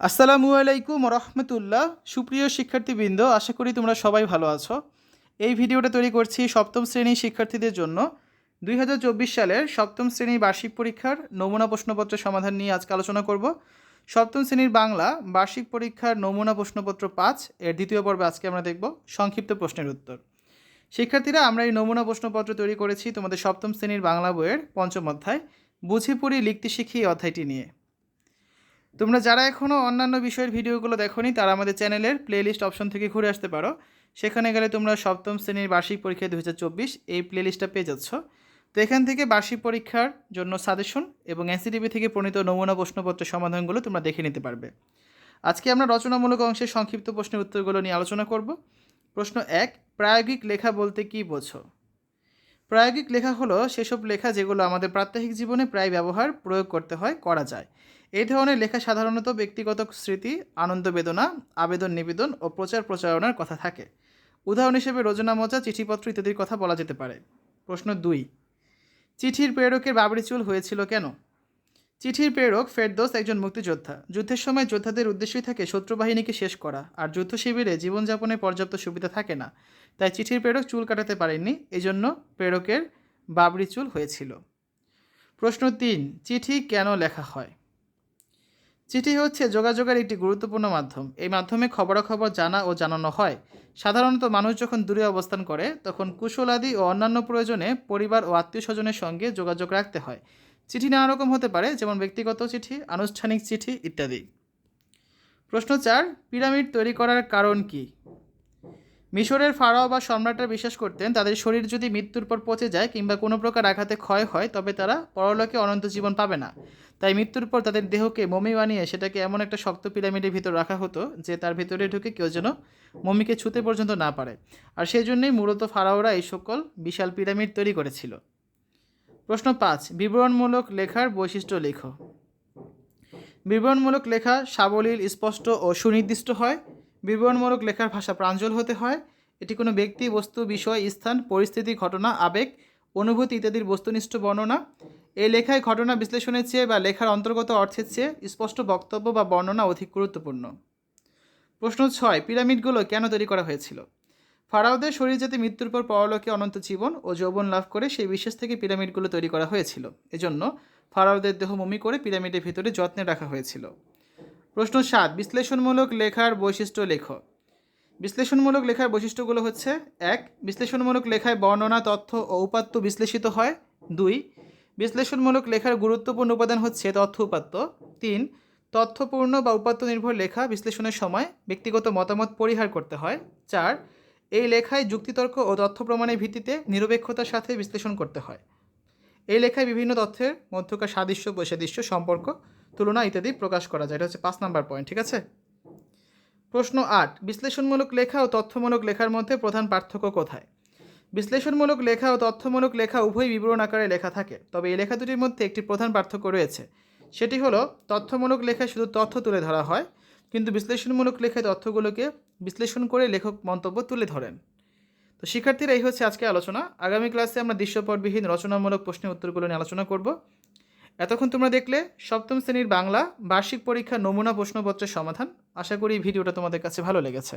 আসসালামু আলাইকুম রহমতুল্লাহ সুপ্রিয় শিক্ষার্থীবৃন্দ, আশা করি তোমরা সবাই ভালো আছো। এই ভিডিওটা তৈরি করছি সপ্তম শ্রেণির শিক্ষার্থীদের জন্য। দুই হাজার চব্বিশ সালের সপ্তম শ্রেণির বার্ষিক পরীক্ষার নমুনা প্রশ্নপত্রের সমাধান নিয়ে আজকে আলোচনা করব। সপ্তম শ্রেণির বাংলা বার্ষিক পরীক্ষার নমুনা প্রশ্নপত্র পাঁচ, এর দ্বিতীয় পর্বে আজকে আমরা দেখব সংক্ষিপ্ত প্রশ্নের উত্তর। শিক্ষার্থীরা, আমরা এই নমুনা প্রশ্নপত্র তৈরি করেছি তোমাদের সপ্তম শ্রেণির বাংলা বইয়ের পঞ্চম অধ্যায় বুঝে পড়ি লিখতে শিখি এই অধ্যায়টি নিয়ে। তোমরা যারা এখনও অন্যান্য বিষয়ের ভিডিওগুলো দেখোনি, তারা আমাদের চ্যানেলের প্লেলিস্ট অপশন থেকে ঘুরে আসতে পারো। সেখানে গেলে তোমরা সপ্তম শ্রেণির বার্ষিক পরীক্ষা দু হাজার চব্বিশ এই প্লেলিস্টটা পেয়ে যাচ্ছ। তো এখান থেকে বার্ষিক পরীক্ষার জন্য সাজেশন এবং এনসিটিভি থেকে প্রণীত নমুনা প্রশ্নপত্র সমাধানগুলো তোমরা দেখে নিতে পারবে। আজকে আমরা রচনামূলক অংশের সংক্ষিপ্ত প্রশ্নের উত্তরগুলো নিয়ে আলোচনা করব। প্রশ্ন এক, প্রায়োগিক লেখা বলতে কী বোঝো? প্রায়োগিক লেখা হলো সেসব লেখা যেগুলো আমাদের প্রাত্যহিক জীবনে প্রায় ব্যবহার, প্রয়োগ করতে হয়, করা যায়। এই ধরনের লেখা সাধারণত ব্যক্তিগত স্মৃতি, আনন্দ বেদনা, আবেদন নিবেদন ও প্রচার প্রচারণার কথা থাকে। উদাহরণ হিসেবে রচনা, মজা, চিঠিপত্র ইত্যাদির কথা বলা যেতে পারে। প্রশ্ন দুই, চিঠির প্রেরকের বাবরি চুল হয়েছিল কেন? চিঠির প্রেরক ফেরদোস একজন মুক্তিযোদ্ধা। যুদ্ধের সময় যোদ্ধাদের উদ্দেশ্যই থাকে শত্রু বাহিনীকে শেষ করা। আর যুদ্ধ শিবিরে জীবনযাপনে পর্যাপ্ত সুবিধা থাকে না। তাই চিঠির প্রেরক চুল কাটাতে পারেননি। এজন্য প্রেরকের বাবরি চুল হয়েছিল। প্রশ্ন তিন, চিঠি কেন লেখা হয়? চিঠি হচ্ছে যোগাযোগের একটি গুরুত্বপূর্ণ মাধ্যম। এই মাধ্যমে খবরাখবর জানা ও জানানো হয়। সাধারণত মানুষ যখন দূরে অবস্থান করে, তখন কুশলাদি ও অন্যান্য প্রয়োজনে পরিবার ও আত্মীয় স্বজনের সঙ্গে যোগাযোগ রাখতে হয়। চিঠি নানা রকম হতে পারে, যেমন ব্যক্তিগত চিঠি, আনুষ্ঠানিক চিঠি ইত্যাদি। প্রশ্ন চার, পিরামিড তৈরি করার কারণ কি? মিশরের ফারাও বা সম্রাটরা বিশ্বাস করতেন, তাদের শরীর যদি মৃত্যুর পর পচে যায় কিংবা কোনো প্রকার আঘাতে ক্ষয় হয়, তবে তারা পরলোকে অনন্ত জীবন পাবে না। তাই মৃত্যুর পর তাদের দেহকে মমি বানিয়ে সেটাকে এমন একটা শক্ত পিরামিডের ভিতর রাখা হতো যে তার ভিতরে ঢুকে কেউ যেন মমিকে ছুতে পর্যন্ত না পারে। আর সেই জন্যই মূলত ফারাওরা এই সকল বিশাল পিরামিড তৈরি করেছিল। প্রশ্ন পাঁচ, বিবরণমূলক লেখার বৈশিষ্ট্য লেখো। বিবরণমূলক লেখা সাবলীল, স্পষ্ট ও সুনির্দিষ্ট হয়। বিবরণমূলক লেখার ভাষা প্রাঞ্জল হতে হয়। এটি কোনো ব্যক্তি, বস্তু, বিষয়, স্থান, পরিস্থিতি, ঘটনা, আবেগ, অনুভূতি ইত্যাদির বস্তুনিষ্ঠ বর্ণনা। এই লেখায় ঘটনা বিশ্লেষণের চেয়ে বা লেখার অন্তর্গত অর্থের চেয়ে স্পষ্ট বক্তব্য বা বর্ণনা অধিক গুরুত্বপূর্ণ। প্রশ্ন ছয়, পিরামিডগুলো কেন তৈরি করা হয়েছিল? ফারাওদের শরীর যাতে মৃত্যুর পর পরলোকে অনন্ত জীবন ও যৌবন লাভ করে সেই বিশ্বাস থেকে পিরামিডগুলো তৈরি করা হয়েছিল। এজন্য ফারাওদের দেহ মমি করে পিরামিডের ভিতরে যত্নে রাখা হয়েছিল। প্রশ্ন সাত, বিশ্লেষণমূলক লেখার বৈশিষ্ট্য লেখ। বিশ্লেষণমূলক লেখার বৈশিষ্ট্যগুলো হচ্ছে, এক, বিশ্লেষণমূলক লেখায় বর্ণনা, তথ্য ও উপাত্ত বিশ্লেষিত হয়। দুই বিশ্লেষণমূলক লেখার গুরুত্বপূর্ণ উপাদান হচ্ছে তথ্য উপাত্ত। তিন, তথ্যপূর্ণ বা উপাত্ত নির্ভর লেখা বিশ্লেষণের সময় ব্যক্তিগত মতামত পরিহার করতে হয়। চার, এই লেখায় যুক্তিতর্ক ও তথ্য প্রমাণের ভিত্তিতে নিরপেক্ষতার সাথে বিশ্লেষণ করতে হয়। এই লেখায় বিভিন্ন তথ্যের মধ্যকার সাদৃশ্য, বৈসাদৃশ্য, সম্পর্ক, তুলনা ইত্যাদি প্রকাশ করা যায়। এটা হচ্ছে পাঁচ নাম্বার পয়েন্ট, ঠিক আছে? প্রশ্ন আট, বিশ্লেষণমূলক লেখা ও তথ্যমূলক লেখার মধ্যে প্রধান পার্থক্য কোথায়? বিশ্লেষণমূলক লেখা ও তথ্যমূলক লেখা উভয় বিবরণ আকারে লেখা থাকে, তবে এই লেখা দুটির মধ্যে একটি প্রধান পার্থক্য রয়েছে। সেটি হলো, তথ্যমূলক লেখায় শুধু তথ্য তুলে ধরা হয়, কিন্তু বিশ্লেষণমূলক লেখায় তথ্যগুলোকে বিশ্লেষণ করে লেখক মন্তব্য তুলে ধরেন। তো শিক্ষার্থীরা, এই হচ্ছে আজকে আলোচনা। আগামী ক্লাসে আমরা দৃশ্যপটবিহীন রচনামূলক প্রশ্নের উত্তরগুলো নিয়ে আলোচনা করব। এতক্ষণ তোমরা দেখলে সপ্তম শ্রেণির বাংলা বার্ষিক পরীক্ষা নমুনা প্রশ্নপত্রের সমাধান। আশা করি ভিডিওটা তোমাদের কাছে ভালো লেগেছে।